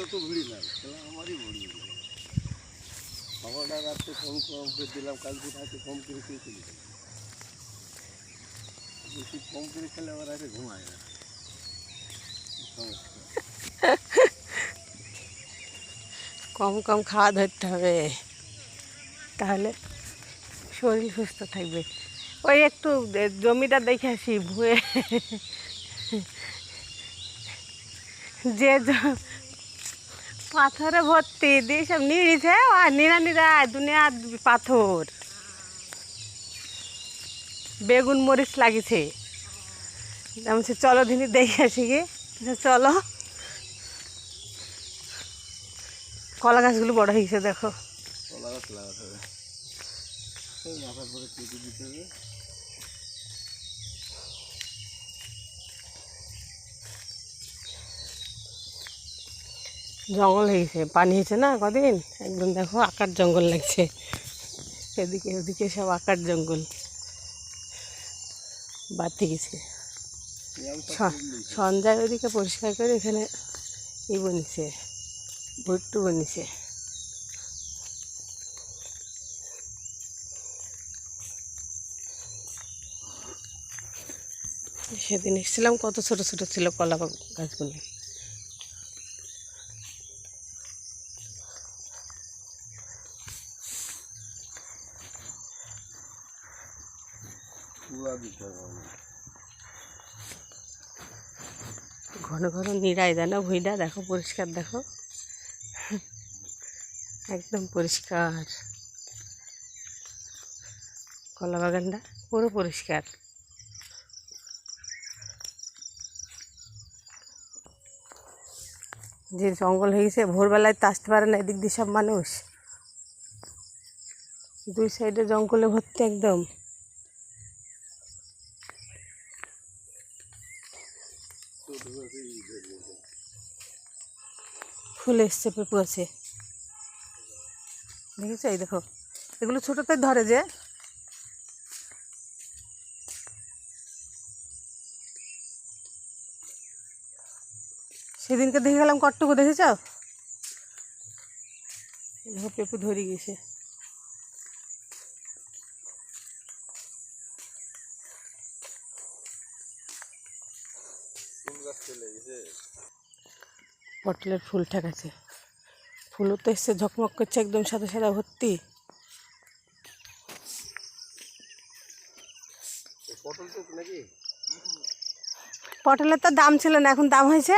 তাহলে আমারই রাত্রে কম কম করে দিলাম, কালকে রাতে করে খেয়ে চলে। বেশি করে খেলে রাতে ঘুমায় না। কম কম খাওয়া ধরতে হবে। তাহলে শরীর সুস্থ থাকবে। ওই একটু জমিটা দেখে আসি, ভুয়ে। যে পাথরে ভর্তি দিয়ে সব নিড়িছে আর নিরা নিরা দুনিয়া পাথর। বেগুন মরিচ লাগিছে। বলছি, চলো দিনই দেখে আসি বলছে, চলো। কলা গাছগুলো বড় হয়েছে দেখো। কলা গাছ লাগাতে হবে। জঙ্গল হয়েছে, পানি হয়েছে না কদিন? একদম দেখো, আকার জঙ্গল লাগছে। এদিকে, ওদিকে সব আকার জঙ্গল। বাতি গেছে। সন্ধ্যায় ওদিকে পরিষ্কার করে এখানে ই বনিছে, ভুট্টু বনিছে। সেদিন এসেছিলাম, কত ছোট ছোট ছিল কলা গাছগুলো পুরা দিতে হবে আমার। ঘন ঘন নিরাই দেয় না দেখো পরিষ্কার, দেখো। একদম পরিষ্কার। কলা বাগানটা পুরো পরিষ্কার। যে জঙ্গল হয়ে গেছে, ভোরবেলায় তো আসতে পারে না এদিক দিয়ে সব মানুষ। দুই সাইডে জঙ্গলে ভর্তি একদম। ফুল এসছে পেঁপু আছে দেখেছ? এই দেখো। এগুলো ছোটোতে ধরে যে। সেদিনকে দেখে গেলাম কটটুকু, দেখেছ? দেখো, পেঁপু ধরে গেছে ফুল গাছ চলে গেছে পটলের ফুল ঠেকাছে ফুলও তো এসছে, ঝকমক করছে একদম সাদা সাদা ভর্তি। পটলের তো দাম ছিল না, এখন দাম হয়েছে?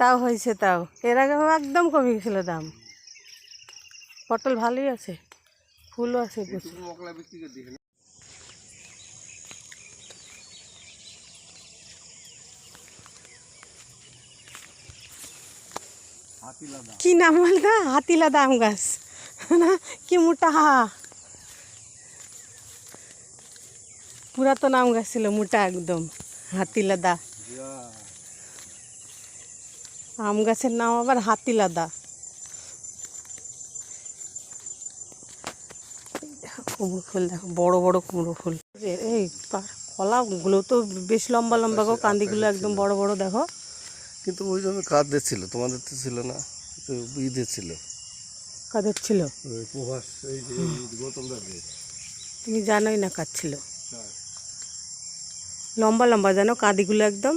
তাও হয়েছে, তাও। এর আগে একদম কমে গেছিল দাম। পটল ভালোই আছে, ফুলও আছে কি নাম বলতো হাতিলাদা আম গাছ। না কি মোটা। পুরাতন আম গাছ ছিল মোটা একদম হাতিলাদা। আম গাছের নাম আবার হাতিলাদা। কুমড়ো ফুল দেখো বড় বড় কুমড়ো ফুল। এই পা- কলাগুলো তো বেশ লম্বা লম্বা গো কান্দিগুলো একদম বড় বড় দেখো। কিন্তু ওই জন্য কাদের ছিল তোমাদের তো ছিল না ঈদের ছিল। কাদের ছিল? প্রভাস এই যে গৌতম তুমি জানোই না কার ছিল। লম্বা লম্বা জানো কাঁদিগুলো একদম?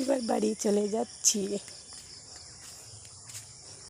এবার বাড়ি চলে যাচ্ছি।